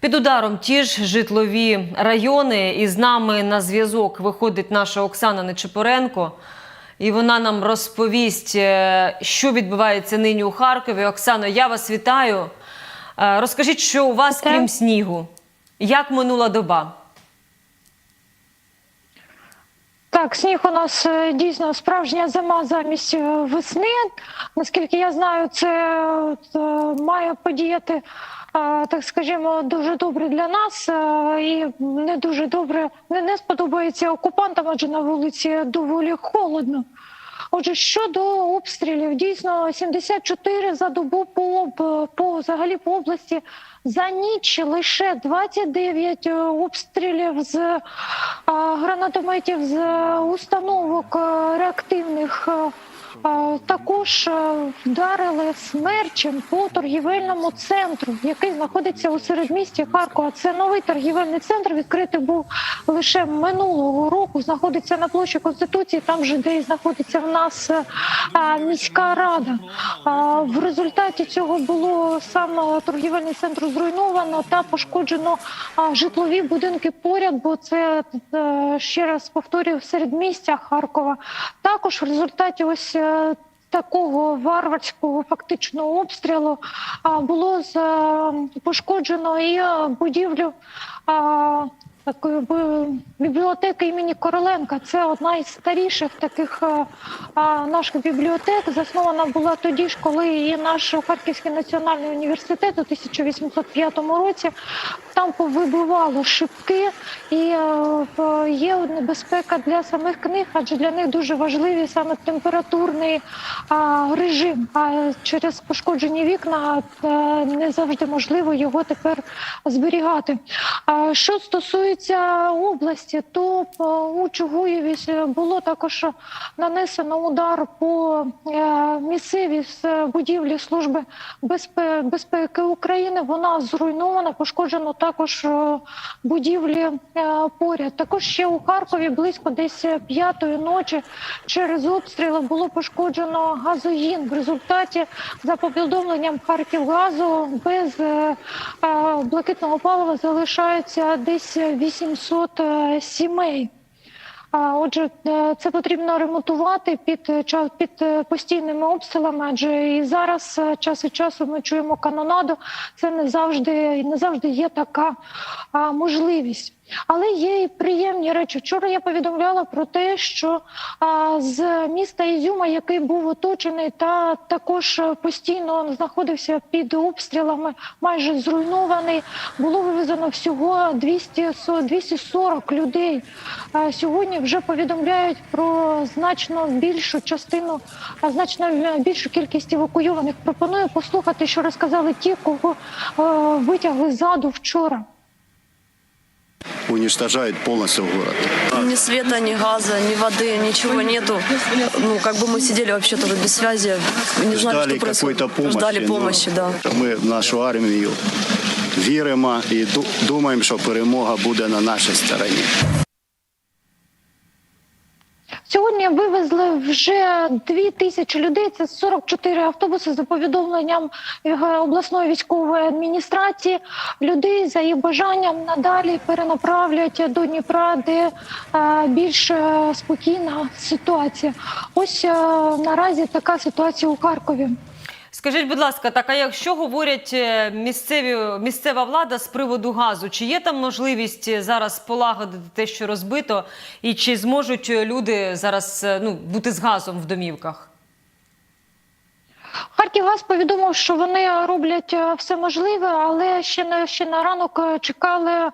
Під ударом ті ж житлові райони. І з нами на зв'язок виходить наша Оксана Нечипоренко. І вона нам розповість, е, що відбувається нині у Харкові. Оксано, я вас вітаю. Е, Розкажіть, що у вас крім снігу? Як минула доба? Так, сніг у нас е, дійсно справжня зима замість весни. Наскільки я знаю, це має подіяти, так скажімо, дуже добре для нас е, і не дуже добре не, не сподобається окупантам, адже на вулиці доволі холодно. Отже, щодо обстрілів, дійсно 74 за добу по, по взагалі по області. За ніч лише 29 е, обстрілів з е, гранатометів з установок е, реактивних. Також е, вдарили смерчем по торгівельному центру, який знаходиться у середмісті Харкова. Це новий торгівельний центр. Відкритий був лише минулого року. Знаходиться на площі Конституції, там же де і знаходиться в нас е, міська рада. В результаті цього було саме торгівельний центр зруйновано та пошкоджено житлові будинки поряд, бо це е, ще раз повторюю середмістя Харкова. Також в результаті ось. Е, Такого варварського фактичного обстрілу а, було з, е, пошкоджено і е, будівлю а, такої би- бібліотеки імені Короленка. Це одна із старіших таких е, наших бібліотек. Заснована була тоді ж, коли і наш Харківський національний університет у 1805 році там повибивало шибки, і е, є небезпека для самих книг, адже для них дуже важливий саме температурний режим. А через пошкоджені вікна е, не завжди можливо його тепер зберігати. Що стосується області, то е, у Чугуєві було також нанесено удар по е, місцевій будівлі служби безпеки України. Вона зруйнована, пошкоджено також е, будівлі поряд. Також ще у Харкові близько десь п'ятої ночі через обстріли було пошкоджено газогін. В результаті, за повідомленням Харківгазу, без блакитного палива залишаються десь 800 е, сімей. Отже, е, це потрібно ремонтувати під е, ча- під е, постійними обстрілами, адже і зараз час від часу ми чуємо канонаду. Це не завжди не завжди є така можливість. Але є і приємні речі. Вчора я повідомляла про те, що а, з міста Ізюма, який був оточений, та також постійно знаходився під обстрілами, майже зруйнований, було вивезено всього 200, со- 240 людей. А Сьогодні вже повідомляють про значно більшу частину, а значно більшу кількість евакуйованих. Пропоную послухати, що розказали ті, кого е, витягли ззаду вчора. уничтожают полностью город. Ни света, ни газа, ни воды, ничего нету. Ну, как бы мы сидели вообще тоже без связи, не знали, Ждали что происходит. какой-то помощи. Ждали но помощи, да. Ми в нашу армію віримо і ду- думаємо, що перемога буде на нашій стороні. Сьогодні вивезли вже дві тисячі людей. Це 44 автобуси за повідомленням е, обласної військової адміністрації. Людей за їх бажанням надалі перенаправлять до Дніпра, де е, більш е, спокійна ситуація. Ось наразі така ситуація у Харкові. Скажіть, будь ласка, так а якщо говорять е, місцеві місцева влада з приводу газу, чи є там можливість е, зараз полагодити те, що розбито, і чи зможуть е, люди зараз ну бути з газом в домівках? Харківгаз повідомив, що вони роблять все можливе, але ще на ще на ранок чекали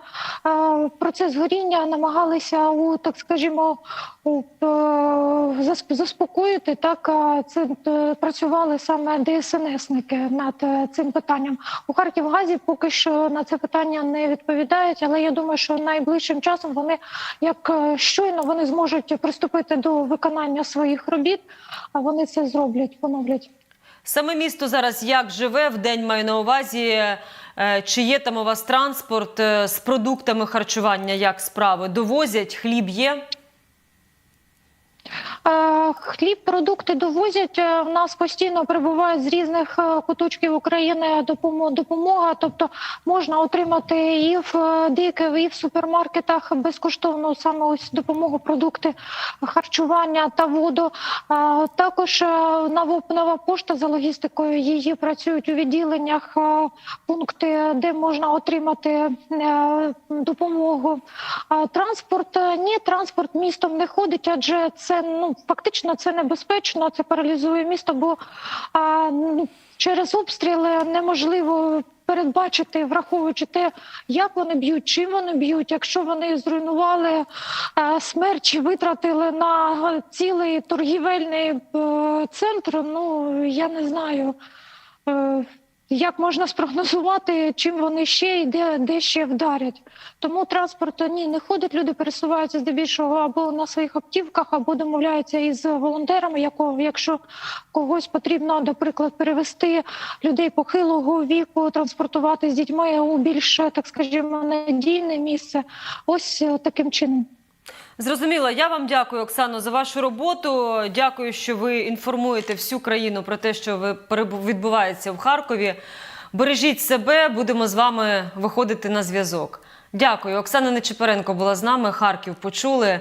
процес горіння, намагалися у так скажімо у, заспокоїти. Так це е, працювали саме ДСНСники над е, цим питанням. У Харківгазі поки що на це питання не відповідають, але я думаю, що найближчим часом вони як е, щойно вони зможуть приступити до виконання своїх робіт, а вони це зроблять, поновлять. Саме місто зараз як живе в день маю на увазі. Чи є там у вас транспорт з продуктами харчування? Як справи? Довозять, хліб є? Е, Хліб, продукти довозять. Е, В нас постійно прибувають з різних е, куточків України допомо- допомога. Тобто можна отримати і в деяких і в супермаркетах безкоштовно саме ось допомогу, продукти харчування та воду. Також нова, пошта за логістикою її працюють у відділеннях пункти, де можна отримати допомогу. Транспорт ні, транспорт містом не ходить, адже це ну фактично це небезпечно. Це паралізує місто, бо а, ну, через обстріли неможливо. Передбачити, враховуючи те, як вони б'ють, чим вони б'ють, якщо вони зруйнували смерч, і витратили на цілий торгівельний е, центр. Ну я не знаю. Е, як можна спрогнозувати, чим вони ще і де, де ще вдарять? Тому транспорт ні, не ходить. Люди пересуваються здебільшого або на своїх автівках, або домовляються із волонтерами. Якого, якщо когось потрібно, наприклад, перевести людей похилого віку, транспортувати з дітьми у більш так скажімо надійне місце. Ось е, таким чином. Зрозуміло, я вам дякую, Оксано, за вашу роботу. Дякую, що ви інформуєте всю країну про те, що відбувається в Харкові. Бережіть себе, будемо з вами виходити на зв'язок. Дякую. Оксана Нечепаренко була з нами. Харків почули.